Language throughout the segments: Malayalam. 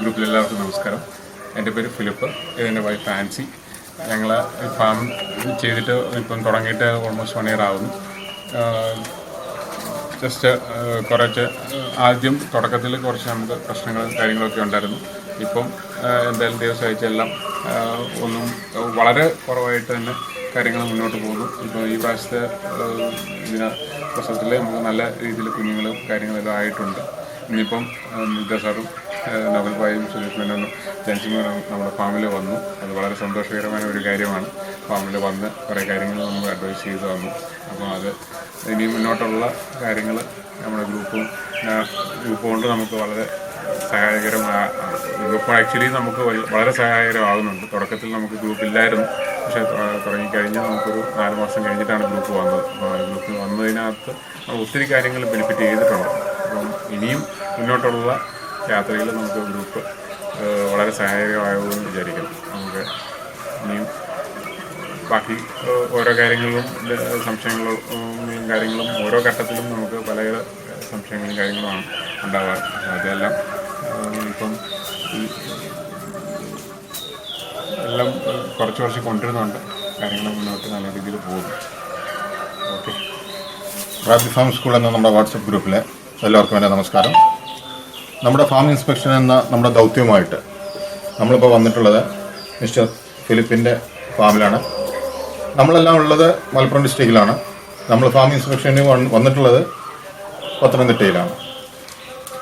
ഗ്രൂപ്പിൽ എല്ലാവർക്കും നമസ്കാരം. എന്റെ പേര് ഫിലിപ്പ്. ഇതെന്റെ വൈഫ് ആൻസി. ഞങ്ങൾ ഫാം ചെയ്തിട്ട് ഇപ്പം തുടങ്ങിയിട്ട് ഓൾമോസ്റ്റ് വൺ ഇയർ ആവുന്നു. ജസ്റ്റ് കുറച്ച് ആദ്യം തുടക്കത്തിൽ കുറച്ച് നമുക്ക് പ്രശ്നങ്ങളും കാര്യങ്ങളൊക്കെ ഉണ്ടായിരുന്നു. ഇപ്പം എന്തായാലും ദിവസം അയച്ചെല്ലാം ഒന്നും വളരെ കുറവായിട്ട് തന്നെ കാര്യങ്ങൾ മുന്നോട്ട് പോകുന്നു. ഇപ്പോൾ ഈ പ്രാവശ്യത്തെ ഇതിന് പ്രശ്നത്തിൽ നമുക്ക് നല്ല രീതിയിൽ കുഞ്ഞുങ്ങളും കാര്യങ്ങളൊക്കെ ആയിട്ടുണ്ട്. ഇനിയിപ്പം നിത നവൽ ഭായും സുരേഷ് മേനോനും ജൻസി നമ്മുടെ ഫാമിൽ വന്നു. അത് വളരെ സന്തോഷകരമായ ഒരു കാര്യമാണ്. ഫാമിൽ വന്ന് കുറേ കാര്യങ്ങൾ നമ്മൾ അഡ്വൈസ് ചെയ്ത് തന്നു. അപ്പോൾ അത് ഇനി മുന്നോട്ടുള്ള കാര്യങ്ങൾ നമ്മുടെ ഗ്രൂപ്പും ഗ്രൂപ്പ് കൊണ്ട് നമുക്ക് വളരെ സഹായകരമായ ഗ്രൂപ്പ് ആക്ച്വലി നമുക്ക് വളരെ സഹായകരമാകുന്നുണ്ട്. തുടക്കത്തിൽ നമുക്ക് ഗ്രൂപ്പ് ഇല്ലായിരുന്നു. പക്ഷേ തുടങ്ങിക്കഴിഞ്ഞാൽ തുടങ്ങിക്കഴിഞ്ഞ് നമുക്കൊരു നാല് മാസം കഴിഞ്ഞിട്ടാണ് ഗ്രൂപ്പ് വന്നത്. ഗ്രൂപ്പ് വന്നതിനകത്ത് ഒത്തിരി കാര്യങ്ങൾ ബെനിഫിറ്റ് ചെയ്തിട്ടുണ്ട്. അപ്പം ഇനിയും മുന്നോട്ടുള്ള യാത്രയിൽ നമുക്ക് ഗ്രൂപ്പ് വളരെ സഹായകമാകുമെന്ന് വിചാരിക്കുന്നു. നമുക്ക് ഇനിയും ബാക്കി ഓരോ കാര്യങ്ങളിലും സംശയങ്ങളും കാര്യങ്ങളും ഓരോ ഘട്ടത്തിലും നമുക്ക് പല സംശയങ്ങളും കാര്യങ്ങളുമാണ് ഉണ്ടാവാറ്. അതെല്ലാം ഇപ്പം എല്ലാം കുറച്ച് കുറച്ച് കൊണ്ടുവരുന്നുണ്ട് കാര്യങ്ങൾ മുന്നോട്ട് നല്ല രീതിയിൽ പോകുന്നു. ഓക്കെ. റാബി ഫാം സ്കൂൾ എന്ന നമ്മുടെ വാട്സപ്പ് ഗ്രൂപ്പിലെ എല്ലാവർക്കും എന്റെ നമസ്കാരം. നമ്മുടെ ഫാം ഇൻസ്പെക്ഷൻ എന്ന നമ്മുടെ ദൗത്യവുമായിട്ട് നമ്മളിപ്പോൾ വന്നിട്ടുള്ളത് മിസ്റ്റർ ഫിലിപ്പിന്റെ ഫാമിലാണ് നമ്മളെല്ലാം ഉള്ളത് മലപ്പുറം ഡിസ്ട്രിക്റ്റിലാണ് നമ്മൾ ഫാം ഇൻസ്പെക്ഷന് വന്ന് വന്നിട്ടുള്ളത് പത്തനംതിട്ടയിലാണ്.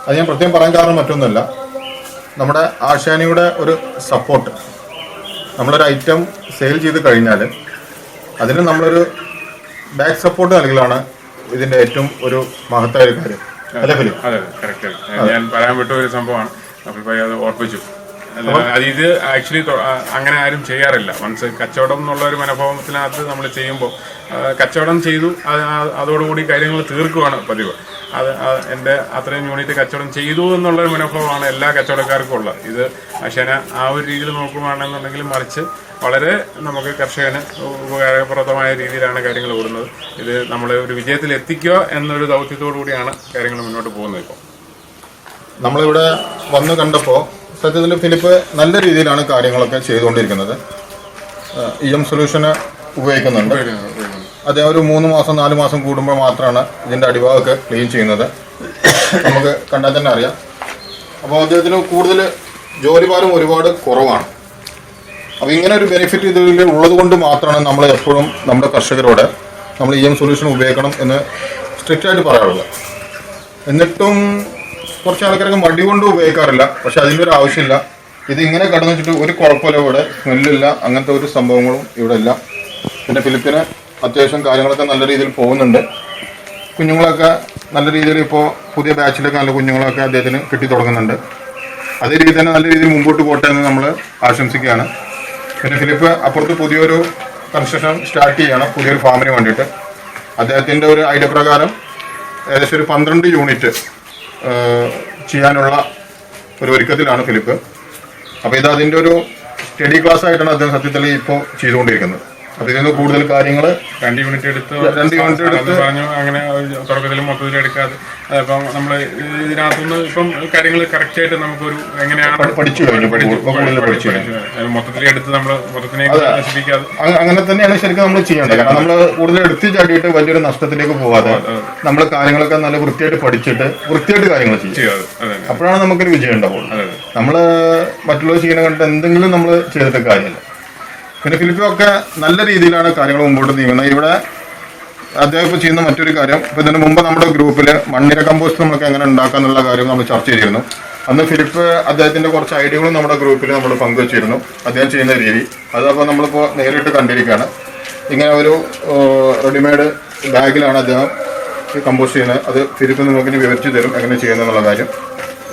അത് ഞാൻ പ്രത്യേകം പറയാൻ കാരണം മറ്റൊന്നുമല്ല. നമ്മുടെ ആശാനിയുടെ ഒരു സപ്പോർട്ട് നമ്മളൊരു ഐറ്റം സെയിൽ ചെയ്ത് കഴിഞ്ഞാൽ അതിന് നമ്മളൊരു ബാക്ക് സപ്പോർട്ട് നൽകലാണ് ഇതിന്റെ ഏറ്റവും ഒരു മഹത്തായ കാര്യം. അല്ലേ അതെ കറക്റ്റ് ഞാൻ പറയാൻ വിട്ട ഒരു സംഭവമാണ്. അപ്പോൾ ഭായി അത് ഓർപ്പിച്ചു അത് ഇത് ആക്ച്വലി അങ്ങനെ ആരും ചെയ്യാറില്ല. വൺസ് കച്ചവടം എന്നുള്ള ഒരു മനോഭാവത്തിനകത്ത് നമ്മൾ ചെയ്യുമ്പോൾ കച്ചവടം ചെയ്തു അതോടുകൂടി കാര്യങ്ങൾ തീർക്കുകയാണ് പതിവ്. അത് എന്റെ അത്രയും യൂണിറ്റ് കച്ചവടം ചെയ്തു എന്നുള്ള ഒരു മനോഭാവമാണ് എല്ലാ കച്ചവടക്കാർക്കും ഉള്ളത്. ഇത് പക്ഷേ ആ ഒരു രീതിയിൽ നോക്കുകയാണെന്നുണ്ടെങ്കിൽ മറിച്ച് വളരെ നമുക്ക് കർഷകന് ഉപകാരപ്രദമായ രീതിയിലാണ് കാര്യങ്ങൾ ഓടുന്നത്. ഇത് നമ്മളെ ഒരു വിജയത്തിൽ എത്തിക്കുക എന്നൊരു ദൗത്യത്തോടു കൂടിയാണ് കാര്യങ്ങൾ മുന്നോട്ട് പോകുന്നത് ഇപ്പോൾ നമ്മളിവിടെ വന്ന് കണ്ടപ്പോൾ സത്യത്തിൽ ഫിലിപ്പ് നല്ല രീതിയിലാണ് കാര്യങ്ങളൊക്കെ ചെയ്തുകൊണ്ടിരിക്കുന്നത്. ഇ എം സൊല്യൂഷന് ഉപയോഗിക്കുന്നുണ്ട്. അദ്ദേഹം ഒരു മൂന്ന് മാസം നാല് മാസം കൂടുമ്പോൾ മാത്രമാണ് ഇതിന്റെ അടിഭാഗമൊക്കെ ക്ലീൻ ചെയ്യുന്നത്. നമുക്ക് കണ്ടാൽ തന്നെ അറിയാം. അപ്പോൾ അദ്ദേഹത്തിന് കൂടുതൽ ജോലിഭാരം ഒരുപാട് കുറവാണ്. അപ്പോൾ ഇങ്ങനെ ഒരു ബെനിഫിറ്റ് ഇതിൽ ഉള്ളത് കൊണ്ട് മാത്രമാണ് നമ്മൾ എപ്പോഴും നമ്മുടെ കർഷകരോട് നമ്മൾ ഇ എം സൊല്യൂഷൻ ഉപയോഗിക്കണം എന്ന് സ്ട്രിക്റ്റായിട്ട് പറയാറുള്ളത്. എന്നിട്ടും കുറച്ച് ആൾക്കാരൊക്കെ മടി കൊണ്ട് ഉപയോഗിക്കാറില്ല. പക്ഷെ അതിന്റെ ഒരു ആവശ്യമില്ല. ഇത് ഇങ്ങനെ കടന്നു വെച്ചിട്ട് ഒരു കുഴപ്പമില്ല ഇവിടെ സ്മെല്ലില്ല അങ്ങനത്തെ ഒരു സംഭവങ്ങളും ഇവിടെ ഇല്ല. പിന്നെ ഫിലിപ്പിന് അത്യാവശ്യം കാര്യങ്ങളൊക്കെ നല്ല രീതിയിൽ പോകുന്നുണ്ട്. കുഞ്ഞുങ്ങളൊക്കെ നല്ല രീതിയിൽ ഇപ്പോൾ പുതിയ ബാച്ചിലൊക്കെ നല്ല കുഞ്ഞുങ്ങളൊക്കെ അദ്ദേഹത്തിന് കിട്ടി തുടങ്ങുന്നുണ്ട്. അതേ രീതിയിൽ തന്നെ നല്ല രീതിയിൽ മുമ്പോട്ട് പോട്ടെ എന്ന് നമ്മൾ ആശംസിക്കുകയാണ്. പിന്നെ ഫിലിപ്പ് അപ്പുറത്ത് പുതിയൊരു കൺസ്ട്രക്ഷൻ സ്റ്റാർട്ട് ചെയ്യണം പുതിയൊരു ഫാമിന് വേണ്ടിയിട്ട്. അദ്ദേഹത്തിന്റെ ഒരു ഐഡിയ പ്രകാരം ഏകദേശം ഒരു പന്ത്രണ്ട് യൂണിറ്റ് ചെയ്യാനുള്ള ഒരു ഒരുക്കത്തിലാണ് ഫിലിപ്പ്. അപ്പോൾ ഇത് അതിന്റെ ഒരു സ്റ്റഡി ക്ലാസ് ആയിട്ടാണ് അദ്ദേഹം സത്യത്തിൽ ഇപ്പോൾ ചെയ്തുകൊണ്ടിരിക്കുന്നത്. ഇതിൽ നിന്ന് കൂടുതൽ കാര്യങ്ങൾ രണ്ട് യൂണിറ്റ് എടുത്ത് രണ്ട് യൂണിറ്റ് എടുത്ത് പറഞ്ഞു. അങ്ങനെ തുടക്കത്തിൽ മൊത്തത്തിൽ എടുക്കാതെ. അപ്പം നമ്മൾ ഇതിനകത്തുനിന്ന് ഇപ്പം കാര്യങ്ങൾ കറക്റ്റ് ആയിട്ട് നമുക്കൊരു എങ്ങനെയാണ് പഠിച്ചു പഠിച്ചു മൊത്തത്തിൽ എടുത്ത് നമ്മൾ മൊത്തത്തിനെ നശിപ്പിക്കാതെ. അങ്ങനെ തന്നെയാണ് ശരിക്കും നമ്മൾ ചെയ്യേണ്ടത്. കാരണം നമ്മൾ കൂടുതൽ എടുത്ത് ചാടിയിട്ട് വലിയൊരു നഷ്ടത്തിലേക്ക് പോകാതെ നമ്മൾ കാര്യങ്ങളൊക്കെ നല്ല വൃത്തിയായിട്ട് പഠിച്ചിട്ട് വൃത്തിയായിട്ട് കാര്യങ്ങൾ ചെയ്യും. ചെയ്യാതെ. അതെ അപ്പോഴാണ് നമുക്കൊരു വിജയം ഉണ്ടാവുള്ളൂ. നമ്മൾ മറ്റുള്ളവർ ചെയ്യണ കണ്ടിട്ട് എന്തെങ്കിലും നമ്മൾ ചെയ്തിട്ട് കാര്യമില്ല. പിന്നെ ഫിലിപ്പൊക്കെ നല്ല രീതിയിലാണ് കാര്യങ്ങൾ മുമ്പോട്ട് നീങ്ങുന്നത്. ഇവിടെ അദ്ദേഹം ഇപ്പോൾ ചെയ്യുന്ന മറ്റൊരു കാര്യം ഇപ്പോൾ ഇതിന് മുമ്പ് നമ്മുടെ ഗ്രൂപ്പിൽ മണ്ണിര കമ്പോസ്റ്റ് നമുക്ക് എങ്ങനെ ഉണ്ടാക്കാം എന്നുള്ള കാര്യം നമ്മൾ ചർച്ച ചെയ്തിരുന്നു. അന്ന് ഫിലിപ്പ് അദ്ദേഹത്തിന്റെ കുറച്ച് ഐഡിയകളും നമ്മുടെ ഗ്രൂപ്പിൽ നമ്മൾ പങ്കുവച്ചിരുന്നു അദ്ദേഹം ചെയ്യുന്ന രീതി. അതപ്പോൾ നമ്മളിപ്പോൾ നേരിട്ട് കണ്ടിരിക്കുകയാണ്. ഇങ്ങനെ ഒരു റെഡിമെയ്ഡ് ബാഗിലാണ് അദ്ദേഹം കമ്പോസ്റ്റ് ചെയ്യുന്നത്. അത് ഫിലിപ്പ് നമുക്ക് വിവരിച്ചു തരും എങ്ങനെ ചെയ്യുന്നതെന്നുള്ള കാര്യം.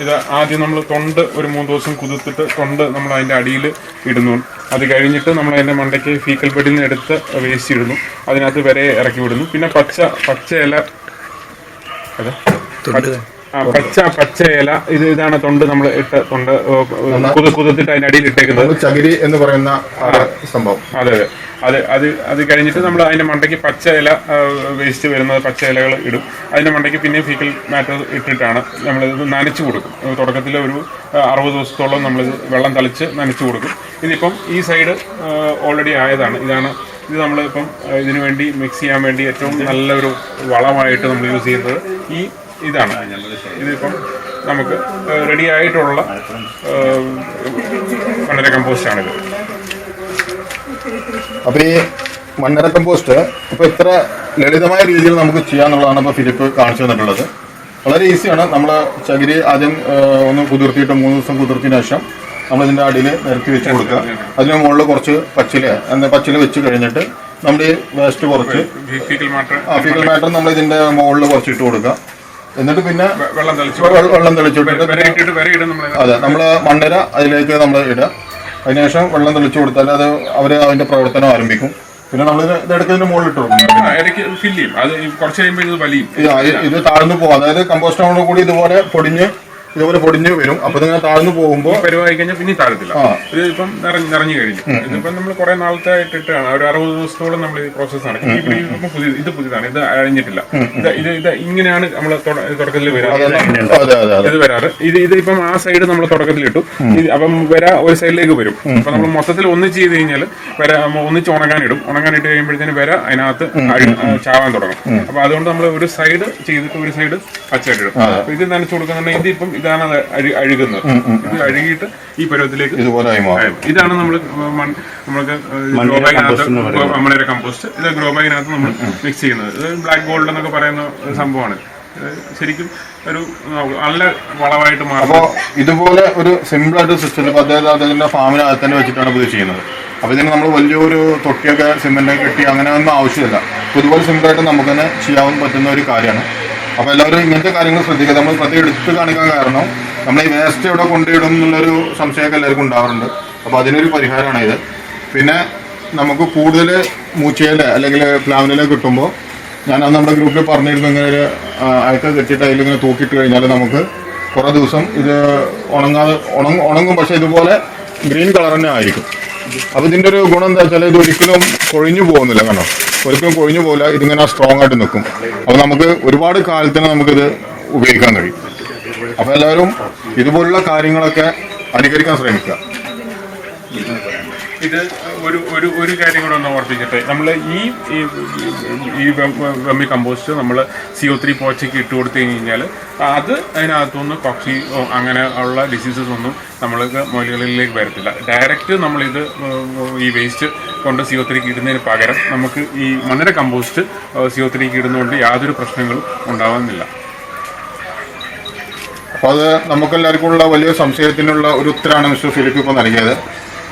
ഇത് ആദ്യം നമ്മൾ തൊണ്ട് ഒരു മൂന്ന് ദിവസം കുതിർത്തിട്ട് തൊണ്ട് നമ്മൾ അതിന്റെ അടിയിൽ ഇടുന്നു. അത് കഴിഞ്ഞിട്ട് നമ്മൾ അതിന്റെ മണ്ടയ്ക്ക് ഫീക്കൽ ബെഡിൽ നിന്ന് എടുത്ത് വേസ്റ്റ് ഇടുന്നു. അതിനകത്ത് വരെ ഇറക്കി വിടുന്നു. പിന്നെ പച്ച പച്ച ഇല അതെ ആ, പച്ച പച്ച ഇല. ഇത് ഇതാണ് തൊണ്ട് നമ്മൾ ഇട്ട തൊണ്ട്. കുതിർത്തിട്ട് അതിന്റെ അടിയിൽ ഇട്ടേക്കുന്നത്. ചകിരി എന്ന് പറയുന്ന സംഭവം. അതെ അതെ. അത് അത് അത് കഴിഞ്ഞിട്ട് നമ്മൾ അതിന്റെ മണ്ടയ്ക്ക് പച്ച ഇല വേസ്റ്റ് വരുന്നത് പച്ച ഇലകൾ ഇടും. അതിന്റെ മണ്ടയ്ക്ക് പിന്നെ ഫീക്കൽ മാറ്റർ ഇട്ടിട്ടാണ് നമ്മളിത് നനച്ചു കൊടുക്കും. തുടക്കത്തിൽ ഒരു അറുപത് ദിവസത്തോളം നമ്മൾ വെള്ളം തളിച്ച് നനച്ചു കൊടുക്കും. ഇതിപ്പം ഈ സൈഡ് ഓൾറെഡി ആയതാണ്. ഇതാണ് ഇത് നമ്മളിപ്പം ഇതിനു വേണ്ടി മിക്സ് ചെയ്യാൻ വേണ്ടി ഏറ്റവും നല്ലൊരു വളമായിട്ട് നമ്മൾ യൂസ് ചെയ്യുന്നത് ഈ ഇതാണ്. ഇതിപ്പം നമുക്ക് റെഡി ആയിട്ടുള്ള മണ്ണര കമ്പോസ്റ്റാണിത് അപ്പൊ ഈ മണ്ണര കമ്പോസ്റ്റ് ഇപ്പൊ ഇത്ര ലളിതമായ രീതിയിൽ നമുക്ക് ചെയ്യാന്നുള്ളതാണ് ഇപ്പൊ ഫിലിപ്പ് കാണിച്ചു തന്നിട്ടുള്ളത്. വളരെ ഈസിയാണ് നമ്മൾ ചകിരി ആദ്യം ഒന്ന് കുതിർത്തിയിട്ട് മൂന്ന് ദിവസം കുതിർത്തിന് ശേഷം നമ്മൾ ഇതിന്റെ അടിയിൽ നിരത്തി വെച്ച് കൊടുക്കുക. അതിന് മുകളിൽ കുറച്ച് പച്ചില എന്താ പച്ചില വെച്ച് കഴിഞ്ഞിട്ട് നമ്മൾ ഈ വേസ്റ്റ് കുറച്ച് ഫീക്കൽ മാറ്റർ ആ ഫീക്കൽ മാറ്റർ നമ്മൾ ഇതിന്റെ മുകളിൽ കുറച്ച് ഇട്ട് കൊടുക്കുക. എന്നിട്ട് പിന്നെ വെള്ളം തെളിച്ചു വെള്ളം- തെളിച്ചിട്ടിട്ട് അതെ നമ്മൾ മണ്ണര അതിലേക്ക് നമ്മൾ ഇടുക. അതിനുശേഷം വെള്ളം തെളിച്ചു കൊടുത്താൽ അത് അവർ അതിന്റെ പ്രവർത്തനം ആരംഭിക്കും. പിന്നെ നമ്മൾ ഇത് എടുക്കുന്നതിന് മുകളിൽ ഇട്ട് കൊടുക്കും ഇടയ്ക്ക് ഫില്ല് ചെയ്യും. അത് കുറച്ച് കഴിയുമ്പോൾ ഇത് വലിയും. ഇത് താഴ്ന്നു പോകും. അതായത് കമ്പോസ്റ്റോട് കൂടി ഇതുപോലെ പൊടിഞ്ഞ് ഇതുപോലെ പൊടിഞ്ഞു വരും. അപ്പൊ ഇതിങ്ങനെ താഴ്ന്നു പോകുമ്പോൾ പരിപാടി കഴിഞ്ഞാൽ പിന്നെ താഴത്തില്ല. ഇത് ഇപ്പം നിറഞ്ഞു നിറഞ്ഞു കഴിഞ്ഞു. ഇതിപ്പം നമ്മൾ കുറെ നാളത്തെ ഇട്ടിട്ടാണ്. ഒരു അറുപത് ദിവസത്തോളം നമ്മൾ ഈ പ്രോസസ് നടക്കും പുതിയ ഇത് പുതിയതാണ്. ഇത് അഴിഞ്ഞിട്ടില്ല. ഇത് ഇത് ഇത് ഇങ്ങനെയാണ് നമ്മൾ തുടക്കത്തിൽ വരാറ്. ഇത് വരാറ്. ഇത് ഇത് ഇപ്പം ആ സൈഡ് നമ്മൾ തുടക്കത്തിൽ ഇട്ടു ഇത് അപ്പം വര ഒരു സൈഡിലേക്ക് വരും. അപ്പൊ നമ്മൾ മൊത്തത്തിൽ ഒന്നിച്ച് ചെയ്ത് കഴിഞ്ഞാൽ വര ഒന്നിച്ച് ഉണങ്ങാൻ ഇട്ട് കഴിയുമ്പോഴത്തേന് വര അതിനകത്ത് ചാവാൻ തുടങ്ങും. അപ്പൊ അതുകൊണ്ട് നമ്മൾ ഒരു സൈഡ് ചെയ്തിട്ട് ഒരു സൈഡ് പച്ചയായിട്ട് ഇടും. അപ്പൊ ഇത് നനച്ചു കൊടുക്കുന്നുണ്ടെങ്കിൽ ഇതിപ്പം ഇതാണ് അത് അഴി- അഴുകുന്നത്. ഇത് അഴുകിയിട്ട് ഈ പരുവത്തിലേക്ക് ഇതുപോലെ. ഇതാണ് നമ്മൾ നമ്മൾക്ക് ഗ്രോ ബാഗിനകത്ത് കമ്പോസ്റ്റ് ഇത് ഗ്രോ ബാഗിനകത്ത് നമ്മൾ മിക്സ് ചെയ്യുന്നത്. ഇത് ബ്ലാക്ക് ഗോൾഡ് എന്നൊക്കെ പറയുന്ന സംഭവമാണ്. ശരിക്കും ഒരു നല്ല വളമായിട്ട് മാറും അപ്പോൾ ഇതുപോലെ ഒരു സിമ്പിൾ ആയിട്ട് സിസ്റ്റം അദ്ദേഹം അദ്ദേഹത്തിന്റെ ഫാമിനകത്ത് തന്നെ വെച്ചിട്ടാണ് ഇത് ചെയ്യുന്നത്. അപ്പൊ ഇതിന് നമ്മൾ വലിയൊരു തൊട്ടിയൊക്കെ സിമെന്റ് കെട്ടി അങ്ങനെ ഒന്നും ആവശ്യമില്ല. ഇതുപോലെ സിമ്പിൾ ആയിട്ട് നമുക്ക് തന്നെ ചെയ്യാൻ പറ്റുന്ന ഒരു കാര്യമാണ്. അപ്പൊ എല്ലാവരും ഇങ്ങനത്തെ കാര്യങ്ങൾ ശ്രദ്ധിക്കുക. നമ്മൾ പ്രത്യേകം എടുത്ത് കാണിക്കാൻ കാരണം നമ്മൾ ഈ വേസ്റ്റ് എവിടെ കൊണ്ടിടും എന്നുള്ളൊരു സംശയമൊക്കെ എല്ലാവർക്കും ഉണ്ടാവാറുണ്ട്. അപ്പൊ അതിനൊരു പരിഹാരമാണ് ഇത്. പിന്നെ നമുക്ക് കൂടുതൽ മൂച്ചയില അല്ലെങ്കിൽ പ്ലാവിനില കിട്ടുമ്പോൾ ഞാൻ അന്ന് നമ്മുടെ ഗ്രൂപ്പിൽ പറഞ്ഞിരുന്നു ഇങ്ങനെ ഒരു അയക്ക കെട്ടിയിട്ട് അതിലിങ്ങനെ തൂക്കിയിട്ട് കഴിഞ്ഞാൽ നമുക്ക് കുറേ ദിവസം ഇത് ഉണങ്ങാതെ ഉണങ്ങും. പക്ഷെ ഇതുപോലെ ഗ്രീൻ കളർ തന്നെ ആയിരിക്കും. അപ്പോൾ ഇതിന്റെ ഒരു ഗുണം എന്താ വെച്ചാൽ ഇത് ഒരിക്കലും കൊഴിഞ്ഞു പോകുന്നില്ല കാരണം ഒരിക്കലും കൊഴിഞ്ഞു പോകില്ല ഇതിങ്ങനെ സ്ട്രോങ് ആയിട്ട് നിൽക്കും. അപ്പൊ നമുക്ക് ഒരുപാട് കാലത്തിന് നമുക്കിത് ഉപയോഗിക്കാൻ കഴിയും. അപ്പൊ എല്ലാവരും ഇതുപോലുള്ള കാര്യങ്ങളൊക്കെ അനുകരിക്കാൻ ശ്രമിക്കുക. ഇത് ഒരു ഒരു ഒരു കാര്യം കൂടെ ഒന്ന് ഓർപ്പിക്കട്ടെ. നമ്മൾ ഈ ഈ- വെമ്മി കമ്പോസ്റ്റ് നമ്മൾ സി ഒ ത്രീ പോച്ചയ്ക്ക് ഇട്ട് കൊടുത്തു കഴിഞ്ഞാൽ അത് അതിനകത്തുനിന്ന് പക്ഷി അങ്ങനെ ഉള്ള ഡിസീസസ് ഒന്നും നമ്മൾക്ക് മൊയിലുകളിലേക്ക് വരത്തില്ല. ഡയറക്റ്റ് നമ്മളിത് ഈ വേസ്റ്റ് കൊണ്ട് സി ഒ ത്രീക്ക് ഇടുന്നതിന് പകരം നമുക്ക് ഈ മണ്ണര കമ്പോസ്റ്റ് സി ഒ ത്രീക്ക് ഇടുന്നതുകൊണ്ട് യാതൊരു പ്രശ്നങ്ങളും ഉണ്ടാകുന്നില്ല അപ്പോൾ അത് നമുക്കെല്ലാവർക്കും ഉള്ള വലിയ സംശയത്തിനുള്ള ഒരു ഉത്തരമാണ് മിസ്റ്റർ ഫിലിപ്പ് ഇപ്പോൾ നൽകിയത്.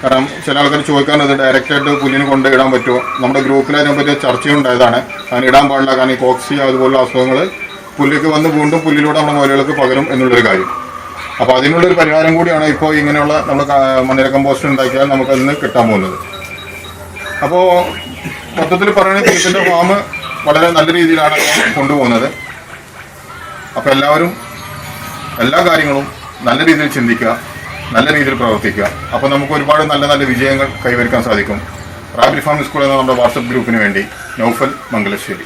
കാരണം ചില ആൾക്കാർ ചോദിക്കാനത് ഡയറക്റ്റായിട്ട് പുല്ലിന് കൊണ്ട് ഇടാൻ പറ്റുമോ? നമ്മുടെ ഗ്രൂപ്പിൽ അതിനെ പറ്റിയ ചർച്ചയുണ്ടായതാണ്. അങ്ങനെ ഇടാൻ പാടില്ല. കാരണം ഈ കോക്സി അതുപോലുള്ള അസുഖങ്ങൾ പുല്ലിക്ക് വന്ന് വീണ്ടും പുല്ലിലൂടെ നമ്മുടെ മുലകൾക്ക് പകരും എന്നുള്ളൊരു കാര്യം. അപ്പോൾ അതിനുള്ളൊരു പരിഹാരം കൂടിയാണ് ഇപ്പോൾ ഇങ്ങനെയുള്ള നമ്മൾ മണ്ണിര കമ്പോസ്റ്റ് ഉണ്ടാക്കിയാൽ നമുക്ക് അതിന് കിട്ടാൻ പോകുന്നത്. അപ്പോൾ മൊത്തത്തിൽ പറയുകയാണെങ്കിൽ ഇതിന്റെ ഫാം വളരെ നല്ല രീതിയിലാണ് കൊണ്ടുപോകുന്നത്. അപ്പോൾ എല്ലാവരും എല്ലാ കാര്യങ്ങളും നല്ല രീതിയിൽ ചിന്തിക്കുക. നല്ല രീതിയിൽ പ്രവർത്തിക്കുക. അപ്പോൾ നമുക്ക് ഒരുപാട് നല്ല നല്ല വിജയങ്ങൾ കൈവരിക്കാൻ സാധിക്കും. റാബിൽ ഫാം സ്കൂൾ എന്ന നമ്മുടെ വാട്സപ്പ് ഗ്രൂപ്പിന് വേണ്ടി നൗഫൽ മംഗലശ്ശേരി.